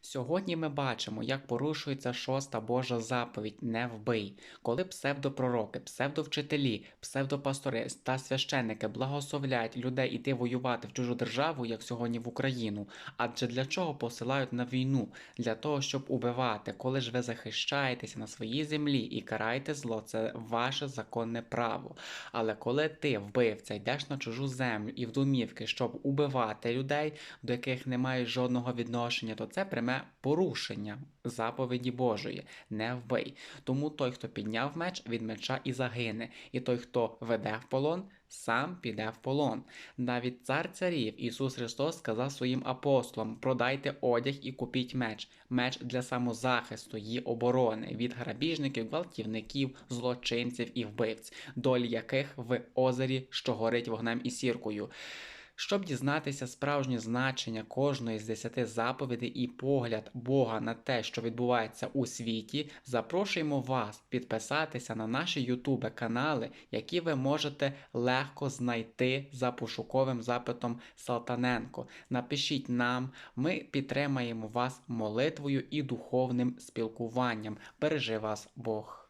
Сьогодні ми бачимо, як порушується шоста Божа заповідь не вбий, коли псевдопророки, псевдовчителі, псевдопастори та священники благословляють людей іти воювати в чужу державу, як сьогодні в Україну. Адже для чого посилають на війну? Для того, щоб убивати. Коли ж ви захищаєтеся на своїй землі і караєте зло, це ваше законне право. Але коли ти, вбивця, йдеш на чужу землю і в домівки, щоб убивати людей, до яких не маєш жодного відношення, то це пряме порушення заповіді Божої. Не вбий. Тому той, хто підняв меч, від меча і загине, і той, хто веде в полон, сам піде в полон. Навіть цар царів Ісус Христос сказав своїм апостолам: продайте одяг і купіть меч, меч для самозахисту, її оборони від грабіжників, гвалтівників, злочинців і вбивць, долі яких в озері, що горить вогнем і сіркою. Щоб дізнатися справжнє значення кожної з десяти заповідей і погляд Бога на те, що відбувається у світі, запрошуємо вас підписатися на наші Ютубе канали, які ви можете легко знайти за пошуковим запитом Салтаненко. Напишіть нам, ми підтримаємо вас молитвою і духовним спілкуванням. Бережи вас Бог.